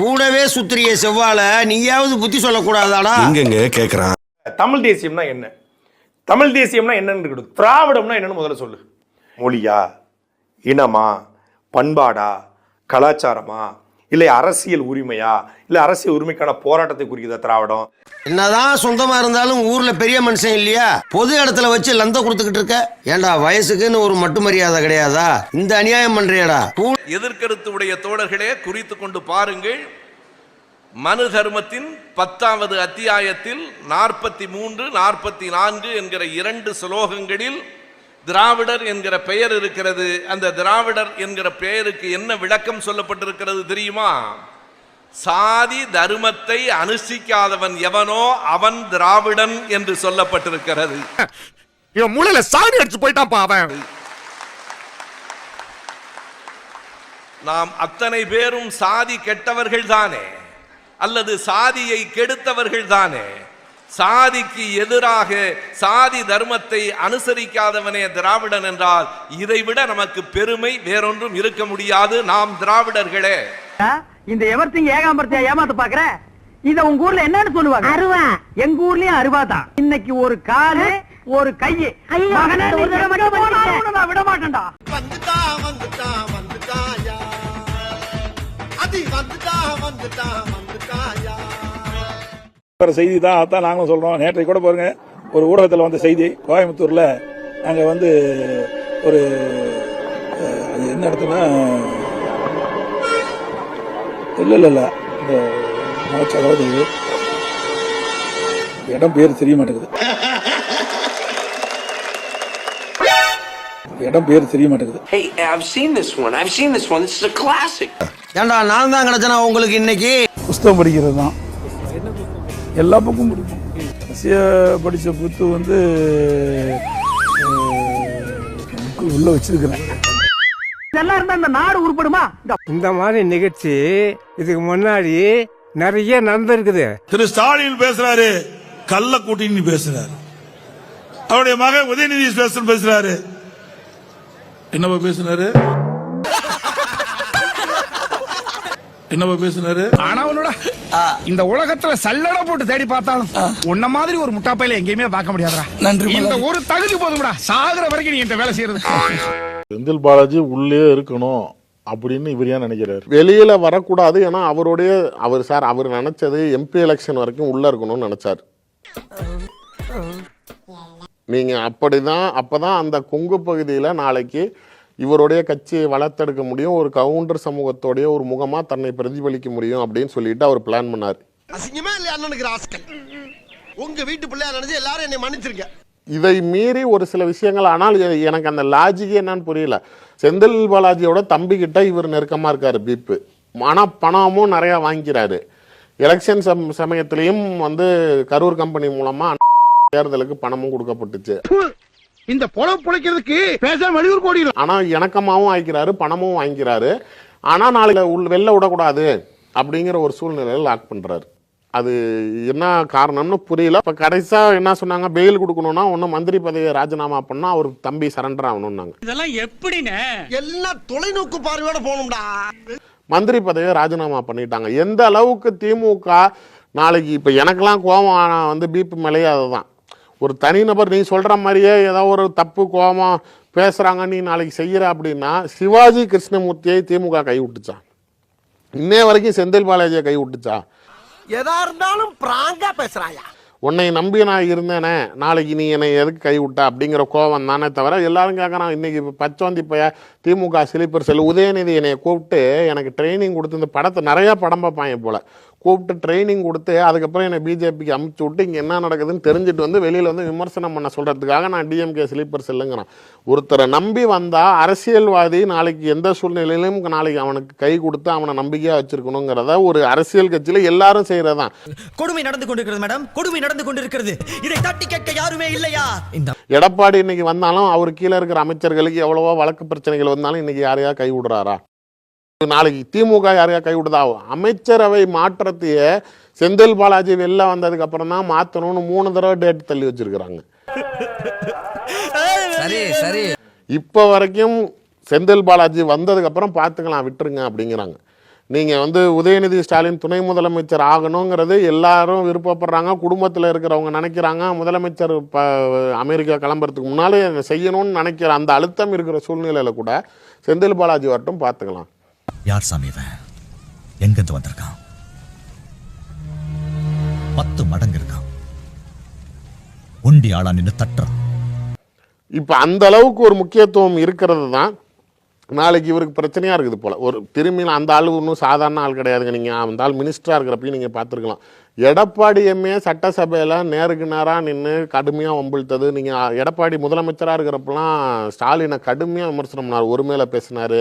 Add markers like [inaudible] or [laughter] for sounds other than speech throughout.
கூடவே சுத்திரிய செவ்வாழ நீயாவது புத்தி சொல்லக்கூடாதாடா? எங்கெங்க கேக்குறான்? தமிழ் தேசியம்னா என்ன? தமிழ் தேசியம்னா என்னன்னு இருக்கட்டும் திராவிடம்னா என்னன்னு முதல்ல சொல்லு. மொழியா? இனமா? பண்பாடா? கலாச்சாரமா? இல்லை அரசியல் உரிமையா? இல்லை அரசியல் உரிமைக்கான போராட்டத்தை குறிக்குதா திராவிடம்? என்னதான் சொந்தமா இருந்தாலும் ஊர்ல பெரிய மனுஷன் இல்லையா? பொது இடத்துல வச்சு லந்த கொடுத்துக்கிட்டு இருக்க. ஏன்டா வயசுக்குன்னு ஒரு மட்டு மரியாதை கிடையாதா? இந்த அநியாயம் பண்றியாடா. எதிர்கருத்து உடைய தோழர்களே குறித்து கொண்டு பாருங்கள். மனு தர்மத்தின் பத்தாவது அத்தியாயத்தில் நாற்பத்தி மூன்று நாற்பத்தி நான்கு என்கிற இரண்டு ஸ்லோகங்களில் திராவிடர் என்கிற பெயர் இருக்கிறது. அந்த திராவிடர் என்கிற பெயருக்கு என்ன விளக்கம் சொல்லப்பட்டிருக்கிறது தெரியுமா? சாதி தர்மத்தை அனுஷ்டிக்காதவன் எவனோ அவன் திராவிடன் என்று சொல்லப்பட்டிருக்கிறது. இவன் மூளையில சாணி அடிச்சு போயிட்டான்ப்பா அவன். நாம் அத்தனை பேரும் சாதி கெட்டவர்கள் தானே அல்லது சாதியை கெடுத்தவர்கள் தானே சாதிக்கு எதிராக சாதி தர்மத்தை அனுசரிக்காதவனே திராவிடன் என்றால் இதைவிட நமக்கு பெருமை வேறொன்றும் இருக்க முடியாது. நாம் திராவிடர்களே. இந்த எவர்த்திங்க ஏகாம்பரத்தையா ஏமாத்த பாக்குற இத உங்க ஊர்ல என்னன்னு சொல்லுவாங்க. அருவா. எங்க ஊர்லயும் அருவா தான். இன்னைக்கு ஒரு காலு ஒரு கையு மகனே, நீ எங்க போனாலும் நான் விட மாட்டேன்டா வர செய்தி தான் அதான் நாங்களும் சொல்றோம். நேற்றை கூட பாருங்க ஒரு ஊடகத்தில் வந்த செய்தி கோயம்புத்தூர்ல அங்க வந்து ஒரு அது என்ன இடத்துனா இல்ல இல்ல இல்ல. அதாவது இடம் பேர் தெரிய மாட்டேங்குது. இடம் பேர் தெரிய மாட்டேங்குது. Hey, I've seen this one. I've seen this one. This is a classic. ஏன்டா நான் தான் கிடைச்சனா உங்களுக்கு இன்னைக்கு? புஸ்தகம் படிக்கிறது தான். எல்லா பக்கமும் படிப்போம். ரஷ்ய படித்த புத்து வந்து அஹ், உள்ள வச்சிருக்கிறேன். இதெல்லாம் இருந்தா இந்த நாடு உருப்படுமா? இந்த இந்த மாதிரி நிகழ்ச்சி இதுக்கு முன்னாடி நிறைய நடந்திருக்குது. திரு ஸ்டாலின் பேசுறாரு கள்ள கூட்டின்னு பேசுறாரு. அவருடைய மகன் உதயநிதி ஸ்பெஷல் பேசுறாரு. என்னப்பா பேசுனாரு? என்னப்பா பேசுனாரு? ஆனா உன்னோட இந்த உலகத்துல சல்லடை போட்டு தேடி பார்த்தாலும் உன்ன மாதிரி ஒரு முட்டாப்பையில எங்கேயுமே பார்க்க முடியாதுடா. நன்றி, இந்த. ஒரு தகுதி போதும்டா. சாகுற வரைக்கும் நீ இந்த வேலை செய்யறது. செந்தில் பாலாஜி உள்ளே இருக்கணும் அப்படின்னு இவர் ஏன் நினைக்கிறாரு? வெளியில வரக்கூடாது. ஏன்னா அவருடைய அவர் சார் அவர் நினைச்சது எம்பி எலெக்ஷன் வரைக்கும் உள்ள இருக்கணும்னு நினைச்சார். நீங்க அப்படிதான் அப்பதான் அந்த கொங்கு பகுதியில நாளைக்கு இவருடைய கட்சியை வளர்த்தெடுக்க முடியும் ஒரு கவுண்டர் சமூகத்தோடைய ஒரு முகமா தன்னை பிரதிபலிக்க முடியும் அப்படின்னு சொல்லிட்டு அவர் பிளான் பண்ணார். அசிங்கமா இல்லையா அண்ணனுக்கு ராஸ்கல்? உங்க வீட்டு பிள்ளையா நினைச்சு எல்லாரும் என்னை மன்னிச்சிருங்க. இதை மீறி ஒரு சில விஷயங்கள் ஆனால் எனக்கு அந்த லாஜிக்கே என்னன்னு புரியல. செந்தில் பாலாஜியோட தம்பி கிட்ட இவர் நெருக்கமா இருக்காரு பீப்பு. ஆனா பணமும் நிறைய வாங்கிக்கிறாரு. எலெக்ஷன் சம் சமயத்திலையும் வந்து கரூர் கம்பெனி மூலமா தேர்தலுக்கு பணமும் கொடுக்கப்பட்டுச்சு. இந்த பொழப்பு பிழைக்கிறதுக்கு பேசாம வெளியூர் போடிடும் ஆனா இணக்கமாவும் ஆயிக்கிறாரு பணமும் வாங்கிக்கிறாரு. ஆனா நாளைக்கு உள் வெளில விடக்கூடாது அப்படிங்கிற ஒரு சூழ்நிலையில லாக் பண்றாரு. அது என்ன காரணம்னு புரியல. இப்ப கடைசியா என்ன சொன்னாங்க? பெயில் கொடுக்கணும்னா ஒண்ணு மந்திரி பதவியை ராஜினாமா பண்ணா அவர் தம்பி சரண்டர் ஆகணும்னாங்க. இதெல்லாம் எப்படின்னு எல்லாம் தொலைநோக்கு பார்வையோட போகணும்டா. மந்திரி பதவியை ராஜினாமா பண்ணிட்டாங்க. எந்த அளவுக்கு திமுக நாளைக்கு இப்போ எனக்கெல்லாம் கோபம் வந்து பிபி மேலேயே அதுதான் ஒரு தனிநபர் நீ சொல்கிற மாதிரியே ஏதோ ஒரு தப்பு கோபம் பேசுகிறாங்க நீ நாளைக்கு செய்கிற அப்படின்னா சிவாஜி கிருஷ்ணமூர்த்தியை திமுக கை விட்டுச்சா இன்னே வரைக்கும் செந்தில் பாலாஜியை கை விட்டுச்சா எதா இருந்தாலும் பிராங்கா பேசுறாயா? உன்னை நம்பி நான் இருந்தேனே நாளைக்கு நீ என்னை எதுக்கு கைவிட்ட அப்படிங்கிற கோவம் தானே தவிர எல்லாரும் கேட்குறான் இன்றைக்கி பச்சோந்தி பைய திமுக சிலிப்பர் செல் உதயநிதி என்னை கூப்பிட்டு எனக்கு ட்ரைனிங் கொடுத்து இந்த படத்தை நிறையா படம் பார்ப்பாங்க போல். கூப்பிட்டு ட்ரைனிங் கொடுத்து அதுக்கப்புறம் என்னை பிஜேபிக்கு அமுச்சு விட்டு இங்கே என்ன நடக்குதுன்னு தெரிஞ்சுட்டு வந்து வெளியில் வந்து விமர்சனம் பண்ண சொல்கிறதுக்காக நான் டிஎம்கே ஸ்லீப்பர் செல்லுங்கிறான். ஒருத்தரை நம்பி வந்தால் அரசியல்வாதி நாளைக்கு எந்த சூழ்நிலையிலும் நாளைக்கு அவனுக்கு கை கொடுத்து அவனை நம்பிக்கையாக வச்சிருக்கணுங்கிறத ஒரு அரசியல் கட்சியில் எல்லாரும் செய்கிறதான் கொடுமை நடந்து கொண்டிருக்கிறது மேடம். கொடுமை நடந்து கொண்டிருக்கிறது. இதை தட்டி கேட்க யாருமே இல்லையா? எடப்பாடி இன்னைக்கு வந்தாலும் அவர் கீழே இருக்கிற அமைச்சர்களுக்கு எவ்வளவோ வழக்கு பிரச்சனைகள் வந்தாலும் இன்னைக்கு யாரையா கை விடுறாரா? நாளைக்கு திமுக யாரையா கை விடுதா அமைச்சரவை மாற்றத்தையே செந்தில் பாலாஜி வெளில வந்ததுக்கு அப்புறம் தான் மாத்தணும்னு மூணு தடவை டேட் தள்ளி வச்சிருக்கிறாங்க. சரி சரி. இப்போ வரைக்கும் செந்தில் பாலாஜி வந்ததுக்கு அப்புறம் பார்த்துக்கலாம் விட்டுருங்க அப்படிங்கிறாங்க. நீங்க வந்து உதயநிதி ஸ்டாலின் துணை முதலமைச்சர் ஆகணுங்கிறது எல்லாரும் விருப்பப்படுறாங்க குடும்பத்தில் இருக்கிறவங்க நினைக்கிறாங்க முதலமைச்சர் இப்போ அமெரிக்கா கிளம்புறதுக்கு முன்னாலே செய்யணும்னு நினைக்கிற அந்த அழுத்தம் இருக்கிற சூழ்நிலையில கூட செந்தில் பாலாஜி வரட்டும் பார்த்துக்கலாம். யார் சாமி இவன்? எங்கிருந்து வந்திருக்கான்? பத்து மடங்கு இருக்கான். உண்டி ஆளா நின்று தட்டுறான். இப்போ அந்த அளவுக்கு ஒரு முக்கியத்துவம் இருக்கிறது தான் நாளைக்கு இவருக்கு பிரச்சனையாக இருக்குது போல். ஒரு திரும்பி அந்த ஆள் ஒன்றும் சாதாரண ஆள் கிடையாதுங்க. நீங்கள் அந்த ஆள் மினிஸ்டராக இருக்கிறப்பையும் நீங்கள் பார்த்துருக்கலாம். எடப்பாடி எம்ஏ சட்டசபையில் நேருக்கு நேராக நின்று கடுமையாக வம்பிழுத்தது. நீங்கள் எடப்பாடி முதலமைச்சராக இருக்கிறப்பெல்லாம் ஸ்டாலினை கடுமையாக விமர்சனம் பண்ணார். ஒரு மேலே பேசினார்.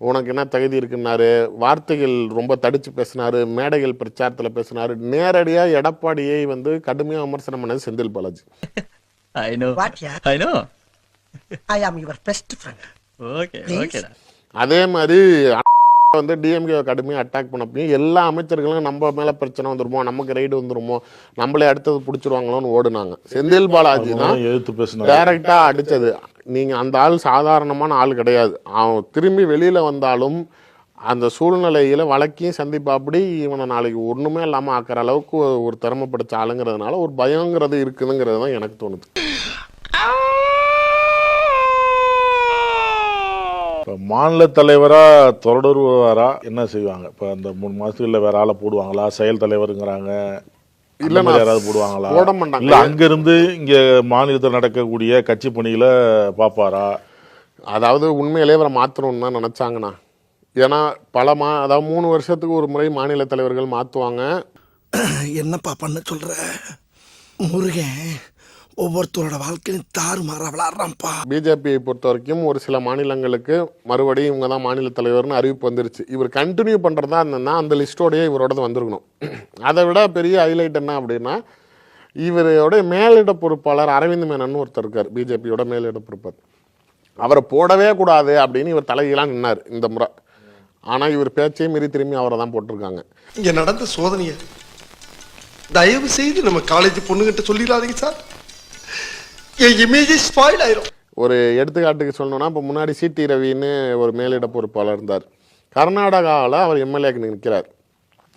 உனக்கு என்ன தகுதி இருக்குன்னாரு வார்த்தைகள் ரொம்ப தடிச்சு பேசினாரு மேடைகள் பிரச்சாரத்தில் பேசினாரு நேரடியாக எடப்பாடியை வந்து கடுமையாக விமர்சனம் பண்ணது Senthil Balaji. I know I know I am your best friend okay okay அதே மாதிரி வந்து டிஎம்கே கடுமையாக அட்டாக் பண்ணப்பையும் எல்லா அமைச்சர்களும் நம்ம மேலே பிரச்சனை வந்துருமோ நமக்கு ரைடு வந்துருமோ நம்மளே அடுத்தது பிடிச்சிருவாங்களோன்னு ஓடுனாங்க. செந்தில் பாலாஜி தான் எதிர்த்து பேசினார். டைரக்டா அடிச்சது. நீங்க அந்த ஆள் சாதாரணமான ஆள் கிடையாது. அவன் திரும்பி வெளியில வந்தாலும் அந்த சூழ்நிலையில வழக்கையும் சந்திப்பாப்படி இவனை நாளைக்கு ஒண்ணுமே இல்லாம ஆக்குற அளவுக்கு ஒரு திறமை படிச்ச ஆளுங்கிறதுனால ஒரு பயங்கிறது இருக்குதுங்கிறது தான் எனக்கு தோணுது. இப்போ மாநில தலைவரா தொடருவாரா? என்ன செய்வாங்க? இப்போ அந்த மூணு மாசத்துல வேற ஆளை போடுவாங்களா? செயல் தலைவருங்கிறாங்க. இல்ல, யாராவது போடுவாங்களா? போட மாட்டாங்க. இல்ல அங்க இருந்து இங்க மாநிலத்தில் நடக்கக்கூடிய கட்சி பணியில பாப்பாரா அதாவது உண்மையிலே இவரை மாற்றணும்னு தான் நினச்சாங்கண்ணா. ஏன்னா பல மா அதாவது மூணு வருஷத்துக்கு ஒரு முறை மாநில தலைவர்கள் மாற்றுவாங்க என்னப்பா பண்ண சொல்ற? முருகன் ஒவ்வொருத்தரோட வாழ்க்கையும் தாறு மாற விளாடுறான்ப்பா பிஜேபியை பொறுத்த வரைக்கும் ஒரு சில மாநிலங்களுக்கு மறுபடியும் இவங்க தான் மாநில தலைவர்னு அறிவிப்பு வந்துருச்சு. இவர் கண்டினியூ பண்ணுறதா இருந்ததுன்னா அந்த லிஸ்ட்டோடய இவரோடது வந்திருக்கணும். அதை விட பெரிய ஹைலைட் என்ன அப்படின்னா இவரோட மேலிட பொறுப்பாளர் அரவிந்த் மேனன் ஒருத்தர் இருக்கார் பிஜேபியோட மேலிட பொறுப்பாளர் அவரை போடவே கூடாது அப்படின்னு இவர் தலையெல்லாம் நின்னார் இந்த முறை. ஆனால் இவர் பேச்சையும் மீறி திரும்பி அவரை தான் போட்டிருக்காங்க. இங்க நடந்த சோதனைய தயவு செய்து நம்ம காலேஜ் பொண்ணுகிட்ட சொல்லிடாதீங்க சார். என் இமேஜ் ஸ்பாயில் ஆயிரும். ஒரு எடுத்துக்காட்டுக்கு சொல்லணும்னா இப்போ முன்னாடி சிடி ரவின்னு ஒரு மேலிட பொறுப்பாளர் இருந்தார். கர்நாடகாவில் அவர் எம்எல்ஏக்கு நிற்கிறார்.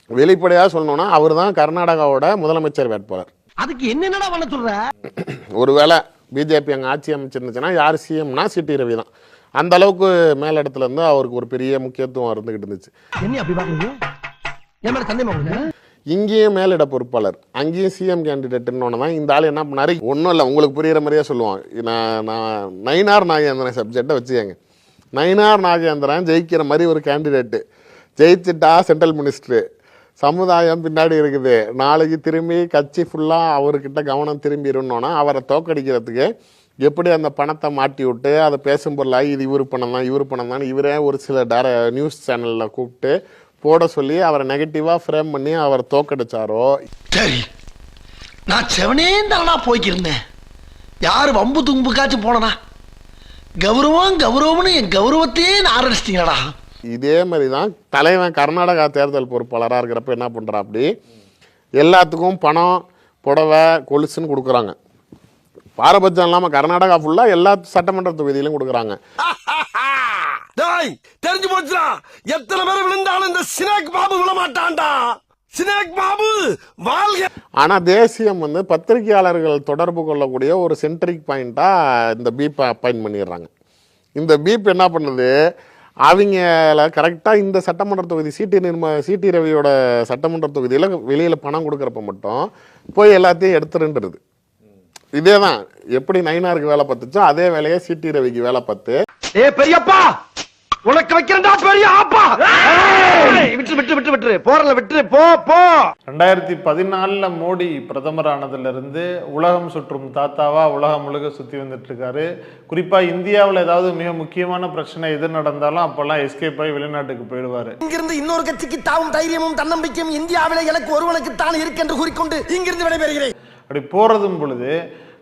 வெளிப்படையாக சொல்லணும்னா அவர் தான் கர்நாடகாவோட முதலமைச்சர் வேட்பாளர். அதுக்கு என்னென்னடா பண்ண சொல்ற? [clears throat] ஒருவேளை பிஜேபி அங்கே ஆட்சி அமைச்சிருந்துச்சுன்னா யார் சிஎம்னா சிடி ரவி தான். அந்த அளவுக்கு மேலிடத்துல இருந்து அவருக்கு ஒரு பெரிய முக்கியத்துவம் இருந்துகிட்டு இருந்துச்சு. என்ன அப்படி பாக்குறீங்க இங்கேயும் மேலிட பொறுப்பாளர். அங்கேயும் சிஎம் கேண்டிடேட்னு தான். இந்த ஆள் என்ன பண்ணார்? ஒன்றும் இல்லை உங்களுக்கு புரிகிற மாதிரியே சொல்லுவான். நான் நான் நயினார் நாகேந்திரன் சப்ஜெக்டை வச்சுக்கங்க. நயினார் நாகேந்திரன் ஜெயிக்கிற மாதிரி ஒரு கேண்டிடேட்டு ஜெயிச்சுட்டா சென்ட்ரல் மினிஸ்டரு சமுதாயம் பின்னாடி இருக்குது. நாளைக்கு திரும்பி கட்சி ஃபுல்லாக அவர்கிட்ட கவனம் திரும்பி இருந்தோன்னா அவரை தோக்கடிக்கிறதுக்கு எப்படி அந்த பணத்தை மாட்டி விட்டு அதை பேசும் பொருளாகி இது இவர் பணம் தான் இவர் பணம் தான் இவரே ஒரு சில டேர நியூஸ் சேனலில் கூப்பிட்டு போட சொல்லி அவரை நெகட்டிவாக ஃப்ரேம் பண்ணி அவரை தோக்கடிச்சாரோ? சரி நான் செவனே தானா போய்க்கிருந்தேன். யாரு வம்பு தும்புக்காச்சும் போனனா? கௌரவம் கௌரவம்னு என் கௌரவத்தையே ஆரம்பிச்சிட்டீங்களா இதே மாதிரி தான் தலைவன் கர்நாடகா தேர்தல் பொறுப்பாளராக இருக்கிறப்ப என்ன பண்ணுறா அப்படி? எல்லாத்துக்கும் பணம் புடவை கொலுசுன்னு கொடுக்குறாங்க. பாரபட்சம் இல்லாமல் கர்நாடகா ஃபுல்லாக எல்லா சட்டமன்ற தொகுதியிலும் கொடுக்குறாங்க. டேய் தெரிஞ்சு போச்சுடா. எத்தனை பேர் விழுந்தாலும் இந்த சினாக் பாபு விழ மாட்டான்டா. சினாக் பாபு வாழ்க ஆனால் தேசியம் வந்து பத்திரிகையாளர்கள் தொடர்பு கொள்ளக்கூடிய ஒரு சென்ட்ரிக் பாயிண்ட்டாக இந்த பீப்பை அப்பாயின்ட் பண்ணிடுறாங்க. இந்த பீப் என்ன பண்ணுது? அவங்கள கரெக்டாக இந்த சட்டமன்ற தொகுதி சிடி நிர்ம சிடி ரவியோட சட்டமன்ற தொகுதியில் வெளியில் பணம் கொடுக்குறப்ப மட்டும் போய் எல்லாத்தையும் எடுத்துருன்றது. இதே தான் எப்படி நயினாருக்கு வேலை பார்த்துச்சோ அதே வேலையை சிடி ரவிக்கு வேலை பார்த்து ஏ பெரியப்பா! உனக்கு வைக்கிறேன்டா பெரிய ஆப்பா! விட்டு விட்டு விட்டு விட்டு போறல விட்டு போ போ. ரெண்டாயிரத்தி பதினாலில் மோடி பிரதமர் ஆனதுலேருந்து உலகம் சுற்றும் தாத்தாவா உலகம் முழுக்க சுற்றி வந்துட்டு இருக்காரு குறிப்பாக இந்தியாவில் ஏதாவது மிக முக்கியமான பிரச்சனை எது நடந்தாலும் அப்போல்லாம் எஸ்கேப் ஆகி வெளிநாட்டுக்கு போயிடுவார். இங்கிருந்து இன்னொரு கட்சிக்கு தாவும் தைரியமும் தன்னம்பிக்கையும் இந்தியாவிலே எனக்கு ஒருவனுக்கு தான் இருக்கு என்று கூறிக்கொண்டு இங்கிருந்து விடைபெறுகிறேன். அப்படி போகிறதும் பொழுது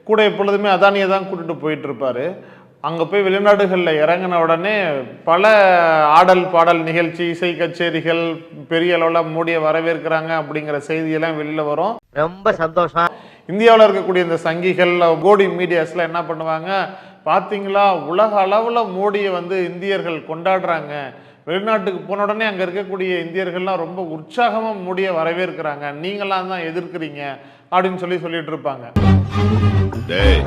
கூட எப்பொழுதுமே அதானியை தான் கூட்டிட்டு போயிட்டு இருப்பாரு. அங்கே போய் வெளிநாடுகளில் இறங்கின உடனே பல ஆடல் பாடல் நிகழ்ச்சி இசை கச்சேரிகள் பெரிய அளவில் மோடியை வரவேற்கிறாங்க அப்படிங்கிற செய்தியெல்லாம் வெளியில் வரும். ரொம்ப சந்தோஷம். இந்தியாவில் இருக்கக்கூடிய இந்த சங்கிகள் கோடி மீடியாஸ்லாம் என்ன பண்ணுவாங்க? பார்த்தீங்களா உலக அளவில் மோடியை வந்து இந்தியர்கள் கொண்டாடுறாங்க. வெளிநாட்டுக்கு போன உடனே அங்கே இருக்கக்கூடிய இந்தியர்கள்லாம் ரொம்ப உற்சாகமாக மோடியை வரவேற்கிறாங்க. நீங்களாம் தான் எதிர்க்கிறீங்க அப்படின்னு சொல்லி சொல்லிட்டு இருப்பாங்க. டேய்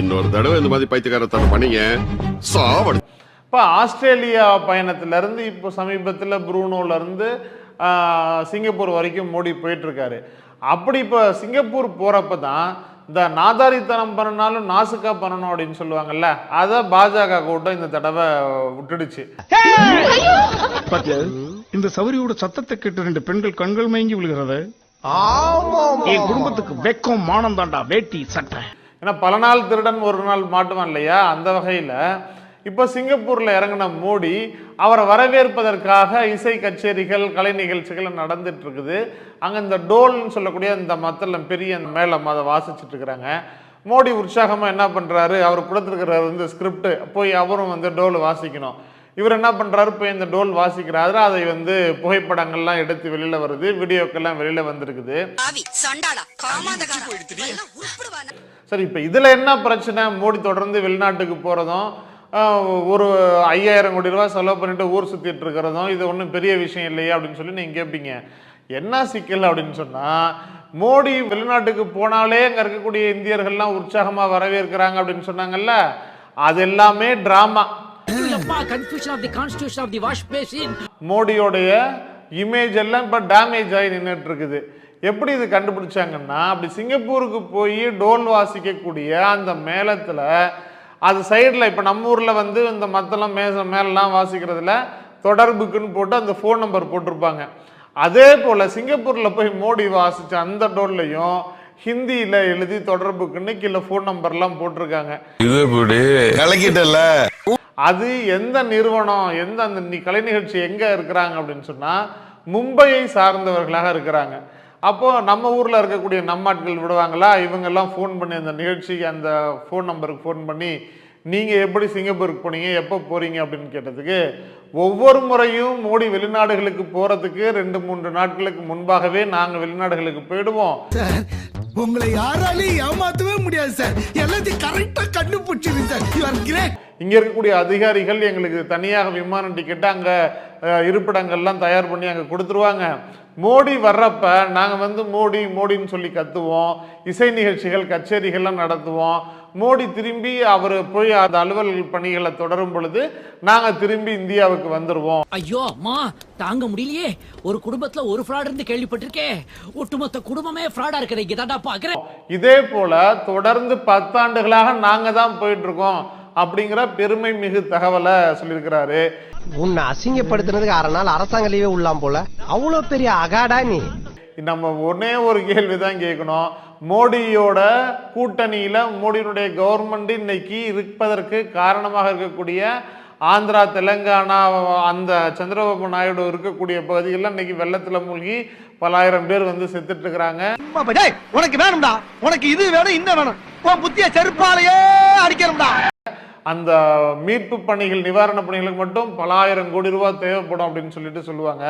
இன்னொரு தடவை இந்த மாதிரி பைத்தியக்காரத்தனம் பண்ணீங்க. சாவடி. இப்போ ஆஸ்திரேலியா பயணத்திலேருந்து இப்போ சமீபத்தில் ப்ரூனோலேருந்து சிங்கப்பூர் வரைக்கும் மோடி போயிட்டுருக்காரு. அப்படி இப்போ சிங்கப்பூர் போகிறப்ப தான் இந்த நாதாரித்தனம் பண்ணனாலும் நாசுக்கா பண்ணணும் அப்படின்னு சொல்லுவாங்கல்ல அதை பாஜக கூட்டம் இந்த தடவை விட்டுடுச்சு. இந்த சௌரியோட சத்தத்தை கேட்டு ரெண்டு பெண்கள் கண்கள் மயங்கி விழுகிறது என் குடும்பத்துக்கு வெக்கம் மானம் தாண்டா வேட்டி சட்டை. ஏன்னா பல நாள் திருடன் ஒரு நாள் மாட்டுவான் இல்லையா? அந்த வகையில் இப்போ சிங்கப்பூரில் இறங்கின மோடி அவரை வரவேற்பதற்காக இசை கச்சேரிகள் கலை நிகழ்ச்சிகள் நடந்துட்டு இருக்குது. அங்கே இந்த டோல்னு சொல்லக்கூடிய இந்த மத்தளம் பெரிய அந்த மேளம் அதை வாசிச்சுட்டு இருக்கிறாங்க. மோடி உற்சாகமாக என்ன பண்ணுறாரு அவர் கொடுத்துருக்கிறார் வந்து ஸ்கிரிப்ட் போய் அவரும் வந்து டோல் வாசிக்கணும். இவர் என்ன பண்ணுறாரு போய் இந்த டோல் வாசிக்கிறாரு. அதை வந்து புகைப்படங்கள்லாம் எடுத்து வெளியில் வருது. வீடியோக்கெல்லாம் வெளியில் வந்திருக்குது. சரி இப்போ இதில் என்ன பிரச்சனை? மோடி தொடர்ந்து வெளிநாட்டுக்கு போகிறதும் ஒரு ஐயாயிரம் கோடி ரூபாய் செலவு பண்ணிட்டு ஊர் சுற்றிட்டு இருக்கிறதும் இது ஒன்றும் பெரிய விஷயம் இல்லையா அப்படின்னு சொல்லி நீங்கள் கேட்பீங்க என்ன சிக்கல் அப்படின்னு சொன்னால் மோடி வெளிநாட்டுக்கு போனாலே அங்கே இருக்கக்கூடிய இந்தியர்கள்லாம் உற்சாகமாக வரவேற்கிறாங்க அப்படின்னு சொன்னாங்கல்ல? அது எல்லாமே drama confusion of the constitution of the wash basin மோடியோடைய image எல்லாம் இப்போ டேமேஜ் ஆகி நின்றுட்டு இருக்குது எப்படி இது கண்டுபிடிச்சாங்கன்னா அப்படி சிங்கப்பூருக்கு போய் டோல் வாசிக்கக்கூடிய அந்த மேளத்தில் அது சைடில் இப்போ நம்ம ஊரில் வந்து இந்த மத்தளம் மேச மேலெலாம் வாசிக்கிறதுல தொடர்புக்குன்னு போட்டு அந்த ஃபோன் நம்பர் போட்டிருப்பாங்க. அதே போல் சிங்கப்பூரில் போய் மோடி வாசித்த அந்த டோல்லையும் ஹிந்தியில் எழுதி தொடர்புக்குன்னு கீழே ஃபோன் நம்பர்லாம் போட்டிருக்காங்க. கலக்கிட்டல. அது எந்த நிறுவனம் எந்த அந்த கலை நிகழ்ச்சி எங்கே இருக்கிறாங்க அப்படின்னு சொன்னால் மும்பையை சார்ந்தவர்களாக இருக்கிறாங்க. அப்போது நம்ம ஊரில் இருக்கக்கூடிய நம்மாட்கள் விடுவாங்களா? இவங்கெல்லாம் ஃபோன் பண்ணி அந்த நிகழ்ச்சிக்கு அந்த ஃபோன் நம்பருக்கு ஃபோன் பண்ணி நீங்கள் எப்படி சிங்கப்பூருக்கு போனீங்க எப்போ போகிறீங்க அப்படின்னு கேட்டதுக்கு ஒவ்வொரு முறையும் மோடி வெளிநாடுகளுக்கு போகிறதுக்கு ரெண்டு மூன்று நாட்களுக்கு முன்பாகவே நாங்கள் வெளிநாடுகளுக்கு போயிடுவோம். உங்களை யாராலையும் ஏமாத்தவே முடியாது சார். எல்லாத்தையும் கரெக்டா கண்டுபிடிச்சிருங்க சார். யூ இங்கே இருக்கக்கூடிய அதிகாரிகள் எங்களுக்கு தனியாக விமான டிக்கெட்டு அங்கே இருப்பிடங்கள்லாம் தயார் பண்ணி அங்கே கொடுத்துருவாங்க. மோடி வர்றப்ப நாங்கள் வந்து மோடி மோடின்னு சொல்லி கத்துவோம். இசை நிகழ்ச்சிகள் கச்சேரிகள்லாம் நடத்துவோம். மோடி திரும்பி அவர் போய் அந்த அலுவல் பணிகளை தொடரும் பொழுது நாங்கள் திரும்பி இந்தியாவுக்கு வந்துடுவோம் ஐயோ அம்மா தாங்க முடியலையே. ஒரு குடும்பத்துல ஒரு ஃப்ராட் இருந்து கேள்விப்பட்டிருக்கேன் ஒட்டுமொத்த குடும்பமே ஃப்ராடா இருக்கிற இங்க தாண்டா பாக்குறேன். இதே போல தொடர்ந்து பத்தாண்டுகளாக நாங்கள் தான் போயிட்டு இருக்கோம் அப்படிங்கிற பெருமை மிகு தகவலை சொல்லியிருக்கிறாரு. உன்னை அசிங்கப்படுத்தினதுக்கு அரை நாள் அரசாங்க லீவே உள்ளாம் போல. அவ்வளவு பெரிய அகாடா நீ நம்ம ஒரே ஒரு கேள்வி தான் கேட்கணும். மோடியோட கூட்டணியில் மோடியினுடைய கவர்மெண்ட் இன்னைக்கு இருப்பதற்கு காரணமாக இருக்கக்கூடிய ஆந்திரா தெலுங்கானா அந்த சந்திரபாபு நாயுடு இருக்கக்கூடிய பகுதிகளில் இன்னைக்கு வெள்ளத்தில் மூழ்கி பலாயிரம் பேர் வந்து செத்துட்டு இருக்கிறாங்க. உனக்கு வேணும்டா. உனக்கு இது வேணும் இந்த வேணும். உன் புத்திய செருப்பாலேயே அடிக்கணும்டா. அந்த மீட்பு பணிகள் நிவாரண பணிகளுக்கு மட்டும் பலாயிரம் கோடி ரூபாய் தேவைப்படும் அப்படின்னு சொல்லிட்டு சொல்லுவாங்க.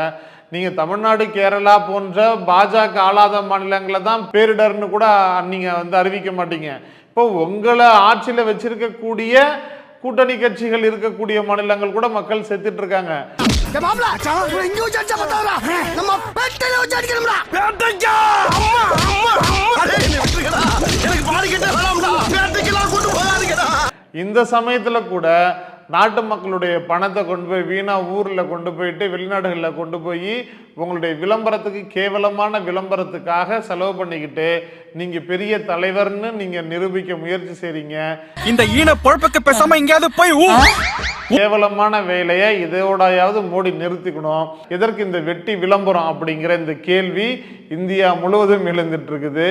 நீங்க தமிழ்நாடு கேரளா போன்ற பாஜக ஆளாத மாநிலங்களை தான் பேரிடர்னு கூட நீங்க வந்து அறிவிக்க மாட்டீங்க. இப்போ உங்களை ஆட்சியில வச்சிருக்கக்கூடிய கூட்டணி கட்சிகள் இருக்கக்கூடிய மாநிலங்கள் கூட மக்கள் செத்துட்டு இருக்காங்க. எனக்கு பாடி கிட்ட வேணாம்டா. பேட்டைக்கெல்லாம் கொண்டு போகாதீங்கடா. இந்த சமயத்தில் கூட நாட்டு மக்களுடைய பணத்தை கொண்டு போய் வீணா ஊர்ல கொண்டு போயிட்டு வெளிநாடுகளில் கொண்டு போய் உங்களுடைய விளம்பரத்துக்கு கேவலமான விளம்பரத்துக்காக செலவு பண்ணிக்கிட்டு நீங்க பெரிய தலைவர்னு நீங்க நிரூபிக்க முயற்சி செய்றீங்க. இந்த ஈன பொழப்புக்கு பேசாம எங்கேயாவது போய் கேவலமான வேலையை இதோடையாவது மோடி நிறுத்திக்கணும். எதற்கு இந்த வெட்டி விளம்பரம் அப்படிங்கிற இந்த கேள்வி இந்தியா முழுவதும் எழுந்துட்டு இருக்குது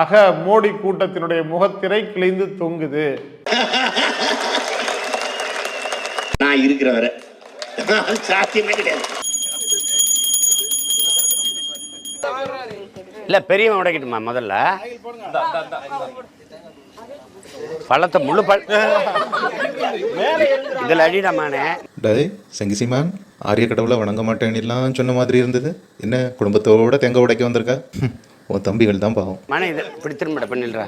ஆக மோடி கூட்டத்தினுடைய முகத்திரை கிழிந்து தொங்குது. நான் இருக்கிற வரை. சாத்தியமே கிடையாது. இல்ல பெரியவன் உடைக்கட்டுமா முதல்ல? பழத்தை முழு பழ இதுல அடிடாமானே. டேய் சங்கிசிமான் ஆரிய கடவுளை வணங்க மாட்டேன்னுலாம் சொன்ன மாதிரி இருந்தது. என்ன குடும்பத்தோட தேங்காய் உடைக்க வந்திருக்கா? உன் தம்பிகள் தான் பாவம். மன இது இப்படி திரும்பட இப்ப நில்றா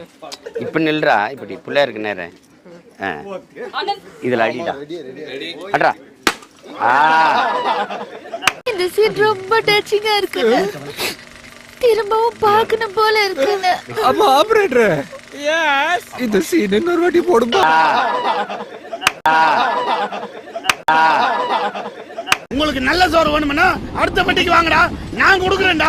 இப்ப நில்றா இப்படி பிள்ளையா இருக்கு நேரம். இதுல அடிடா அட்ரா. இந்த சீன் ரொம்ப டச்சிங்கா இருக்குங்க திரும்பவும் பார்க்கணும் போல இருக்குங்க அப்ப ஆபரேட்டர் எஸ் இந்த சீன் இன்னொரு வாட்டி போடுமா உங்களுக்கு நல்ல சோறு வேணும்னா அடுத்த பட்டிக்கு வாங்கடா. நான் கொடுக்குறேன்டா.